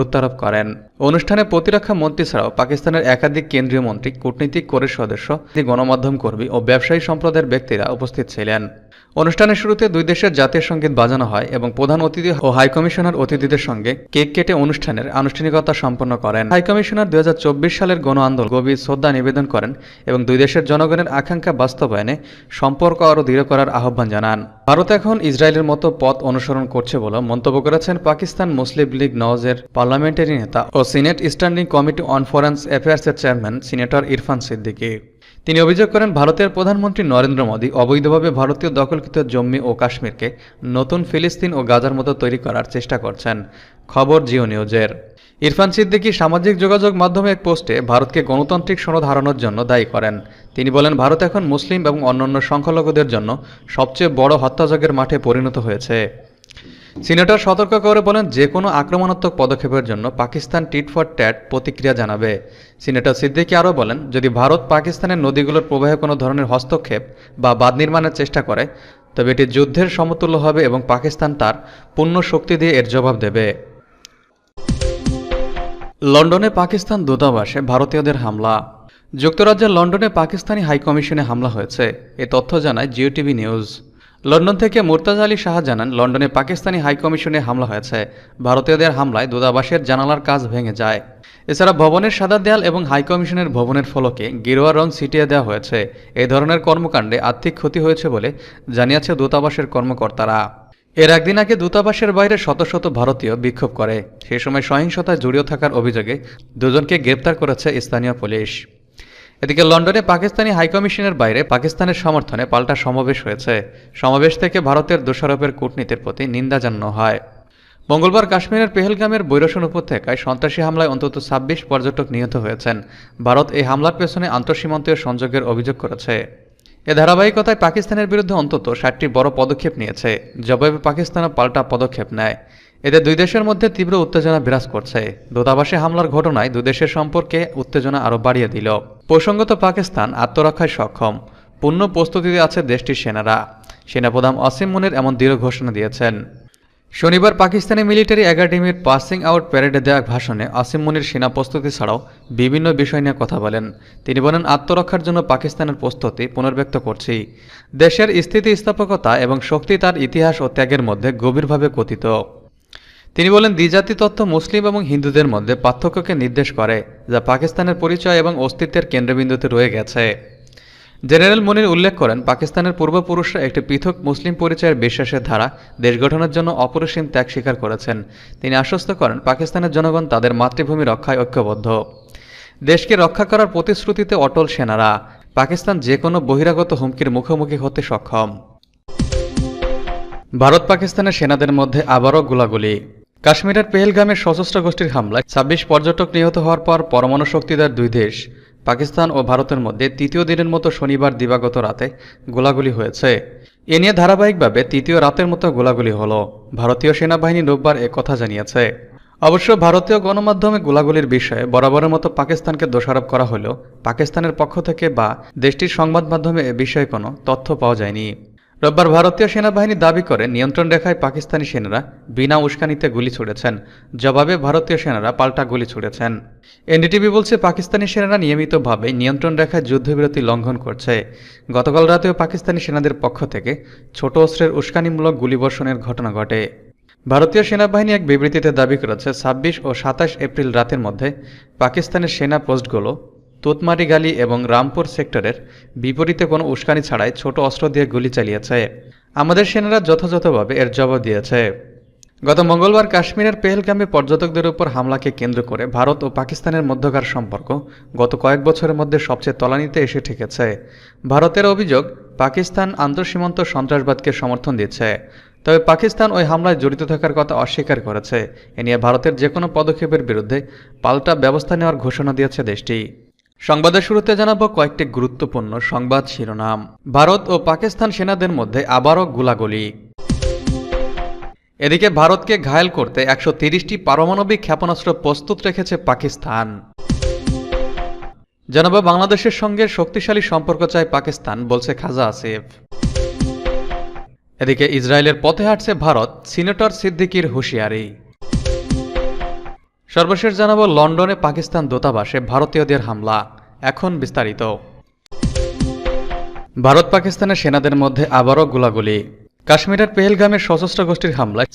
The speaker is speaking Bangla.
গুরুত্বারোপ করেন। অনুষ্ঠানে প্রতিরক্ষা মন্ত্রী ছাড়াও পাকিস্তানের একাধিক কেন্দ্রীয় মন্ত্রী, কূটনীতিক কোরের সদস্য গণমাধ্যম কর্মী ও ব্যবসায়ী সম্প্রদায়ের ব্যক্তিরা উপস্থিত ছিলেন। অনুষ্ঠানের শুরুতে দুই দেশের জাতীয় সংগীত বাজানো হয় এবং প্রধান অতিথি ও হাইকমিশনার অতিথিদের সঙ্গে কেক কেটে অনুষ্ঠানের আনুষ্ঠানিকতা সম্পন্ন করেন। হাইকমিশনার দুই সালের গণ আন্দোলন গভীর শ্রদ্ধা নিবেদন করেন এবং দুই দেশের জনগণের আকাঙ্ক্ষা বাস্তবায়নে সম্পর্ক আরও দৃঢ় করার আহ্বান জানান। ভারত এখন ইসরায়েলের মতো পথ অনুসরণ করছে বলে মন্তব্য করেছেন পাকিস্তান মুসলিম লীগ নওয়াজের পার্লামেন্টারি নেতা ও Senate standing committee on foreign অ্যাফেয়ার্সের chairman senator Irfan Siddiqui. তিনি অভিযোগ করেন, ভারতের প্রধানমন্ত্রী নরেন্দ্র মোদী অবৈধভাবে ভারতীয় দখলকৃত জম্মু ও কাশ্মীরকে নতুন ফিলিস্তিন ও গাজার মতো তৈরি করার চেষ্টা করছেন। খবর জিও নিউজের। ইরফান সিদ্দিকী সামাজিক যোগাযোগ মাধ্যমে এক পোস্টে ভারতকে গণতান্ত্রিক সনদ হারানোর জন্য দায়ী করেন। তিনি বলেন, ভারত এখন মুসলিম এবং অন্যান্য সংখ্যালঘুদের জন্য সবচেয়ে বড় হত্যাযজ্ঞের মাঠে পরিণত হয়েছে। সিনেটর সতর্ক করে বলেন যে কোনো আক্রমণাত্মক পদক্ষেপের জন্য পাকিস্তান টিট ফর ট্যাট প্রতিক্রিয়া জানাবে। সিনেটর সিদ্দিকী আরও বলেন, যদি ভারত পাকিস্তানের নদীগুলোর প্রবাহে কোনো ধরনের হস্তক্ষেপ বা বাঁধ নির্মাণের চেষ্টা করে, তবে এটি যুদ্ধের সমতুল্য হবে এবং পাকিস্তান তার পূর্ণ শক্তি দিয়ে এর জবাব দেবে। লন্ডনে পাকিস্তান দূতাবাসে ভারতীয়দের হামলা। যুক্তরাজ্যের লন্ডনে পাকিস্তানি হাইকমিশনে হামলা হয়েছে। এ তথ্য জানায় জিও টিভি নিউজ। লন্ডন থেকে মুর্তাজা আলী শাহ জানান, লন্ডনে পাকিস্তানি হাইকমিশনে হামলা হয়েছে। ভারতীয়দের হামলায় দূতাবাসের জানালার কাজ ভেঙে যায়। এছাড়া ভবনের সাদা দেয়াল এবং হাইকমিশনের ভবনের ফলকে গেরুয়া রং ছিটিয়ে দেওয়া হয়েছে। এই ধরনের কর্মকাণ্ডে আর্থিক ক্ষতি হয়েছে বলে জানিয়েছে দূতাবাসের কর্মকর্তারা। এর একদিন আগে দূতাবাসের বাইরে শত শত ভারতীয় বিক্ষোভ করে। সে সময় সহিংসতায় জড়িত থাকার অভিযোগে দুজনকে গ্রেপ্তার করেছে স্থানীয় পুলিশ। এদিকে লন্ডনে পাকিস্তানি হাইকমিশনের বাইরে পাকিস্তানের সমর্থনে পাল্টা সমাবেশ হয়েছে। সমাবেশ থেকে ভারতের দোষারোপের কূটনীতির প্রতি নিন্দা জানানো হয়। মঙ্গলবার কাশ্মীরের পেহেলগামের বৈরসন উপত্যকায় সন্ত্রাসী হামলায় অন্তত ছাব্বিশ পর্যটক নিহত হয়েছেন। ভারত এই হামলার পেছনে আন্তঃসীমান্তীয় সংযোগের অভিযোগ করেছে। এ ধারাবাহিকতায় পাকিস্তানের বিরুদ্ধে অন্তত ষাটটি বড় পদক্ষেপ নিয়েছে, জবাবে পাকিস্তানও পাল্টা পদক্ষেপ নেয়। এতে দুই দেশের মধ্যে তীব্র উত্তেজনা বিরাজ করছে। দূতাবাসে হামলার ঘটনায় দুই দেশের সম্পর্কে উত্তেজনা আরও বাড়িয়ে দিল। প্রসঙ্গত পাকিস্তান আত্মরক্ষায় সক্ষম। পূর্ণ প্রস্তুতিতে আছে দেশটির সেনারা। সেনাপ্রধান অসীম মুনির এমন দৃঢ় ঘোষণা দিয়েছেন। শনিবার পাকিস্তানি মিলিটারি একাডেমির পাসিং আউট প্যারেডে দেওয়া ভাষণে আসিম মুনির সেনা প্রস্তুতি ছাড়াও বিভিন্ন বিষয় নিয়ে কথা বলেন। তিনি বলেন, আত্মরক্ষার জন্য পাকিস্তানের প্রস্তুতি পুনর্ব্যক্ত করছি। দেশের স্থিতিস্থাপকতা এবং শক্তি তার ইতিহাস ও ত্যাগের মধ্যে গভীরভাবে কথিত। তিনি বলেন দ্বিজাতি তত্ত্ব মুসলিম এবং হিন্দুদের মধ্যে পার্থক্যকে নির্দেশ করে, যা পাকিস্তানের পরিচয় এবং অস্তিত্বের কেন্দ্রবিন্দুতে রয়ে গেছে। জেনারেল মনির উল্লেখ করেন, পাকিস্তানের পূর্বপুরুষরা একটি পৃথক মুসলিম পরিচয়ের বিশ্বাসের ধারা দেশ গঠনের জন্য অপরিসীম ত্যাগ স্বীকার করেছেন। তিনি আশ্বস্ত করেন, পাকিস্তানের জনগণ তাদের মাতৃভূমি রক্ষায় ঐক্যবদ্ধ। দেশকে রক্ষা করার প্রতিশ্রুতিতে অটল সেনারা, পাকিস্তান যে কোনো বহিরাগত হুমকির মুখোমুখি হতে সক্ষম। ভারত পাকিস্তানের সেনাদের মধ্যে আবারও গোলাগুলি। কাশ্মীরের পেহেলগামের সশস্ত্র গোষ্ঠীর হামলায় ছাব্বিশ পর্যটক নিহত হওয়ার পর পরমাণু শক্তিদার দুই দেশ, পাকিস্তান ও ভারতের মধ্যে তৃতীয় দিনের মতো শনিবার দিবাগত রাতে গোলাগুলি হয়েছে। এ নিয়ে ধারাবাহিকভাবে তৃতীয় রাতের মতো গোলাগুলি হল, ভারতীয় সেনাবাহিনী রোববার এ কথা জানিয়েছে। অবশ্য ভারতীয় গণমাধ্যমে গোলাগুলির বিষয়ে বরাবরের মতো পাকিস্তানকে দোষারোপ করা হলেও পাকিস্তানের পক্ষ থেকে বা দেশটির সংবাদ মাধ্যমে এ বিষয়ে কোনো তথ্য পাওয়া যায়নি। রোববার ভারতীয় সেনাবাহিনী দাবি করে নিয়ন্ত্রণ রেখায় পাকিস্তানি সেনারা বিনা উস্কানিতে গুলি ছুড়েছেন। জবাবে ভারতীয় সেনারা পাল্টা গুলি ছুড়েছেন। এনডিটিভি বলছে, পাকিস্তানি সেনারা নিয়মিতভাবে নিয়ন্ত্রণ রেখায় যুদ্ধবিরতি লঙ্ঘন করছে। গতকাল রাতেও পাকিস্তানি সেনাদের পক্ষ থেকে ছোট অস্ত্রের উস্কানিমূলক গুলিবর্ষণের ঘটনা ঘটে। ভারতীয় সেনাবাহিনী এক বিবৃতিতে দাবি করেছে, ছাব্বিশ ও সাতাশ এপ্রিল রাতের মধ্যে পাকিস্তানের সেনা পোস্টগুলো তুতমারিগালি এবং রামপুর সেক্টরের বিপরীতে কোনো উস্কানি ছাড়াই ছোট অস্ত্র দিয়ে গুলি চালিয়েছে। আমাদের সেনারা যথাযথভাবে এর জবাব দিয়েছে। গত মঙ্গলবার কাশ্মীরের পেহেলগামে পর্যটকদের উপর হামলাকে কেন্দ্র করে ভারত ও পাকিস্তানের মধ্যকার সম্পর্ক গত কয়েক বছরের মধ্যে সবচেয়ে তলানিতে এসে ঠেকেছে। ভারতের অভিযোগ, পাকিস্তান আন্তঃসীমান্ত সন্ত্রাসবাদকে সমর্থন দিচ্ছে। তবে পাকিস্তান ওই হামলায় জড়িত থাকার কথা অস্বীকার করেছে। এ নিয়ে ভারতের যে কোনো পদক্ষেপের বিরুদ্ধে পাল্টা ব্যবস্থা নেওয়ার ঘোষণা দিয়েছে দেশটি। সংবাদের শুরুতে জানাব কয়েকটি গুরুত্বপূর্ণ সংবাদ শিরোনাম। ভারত ও পাকিস্তান সেনাদের মধ্যে আবারও গোলাগুলি। এদিকে ভারতকে ঘায়েল করতে একশো তিরিশটি পারমাণবিক ক্ষেপণাস্ত্র প্রস্তুত রেখেছে পাকিস্তান। জানাব বাংলাদেশের সঙ্গে শক্তিশালী সম্পর্ক চায় পাকিস্তান, বলছে খাজা আসিফ। এদিকে ইসরায়েলের পথে হাঁটছে ভারত, সিনেটর সিদ্দিকির হুঁশিয়ারি। সর্বশেষ জানাব লন্ডনে পাকিস্তান দূতাবাসে ভারতীয়দের হামলা। এখন বিস্তারিত। ভারত পাকিস্তানের সেনাদের মধ্যে আবারও গোলাগুলি। কাশ্মীরের পেহেলগামের সশস্ত্র গোষ্ঠীর হামলায়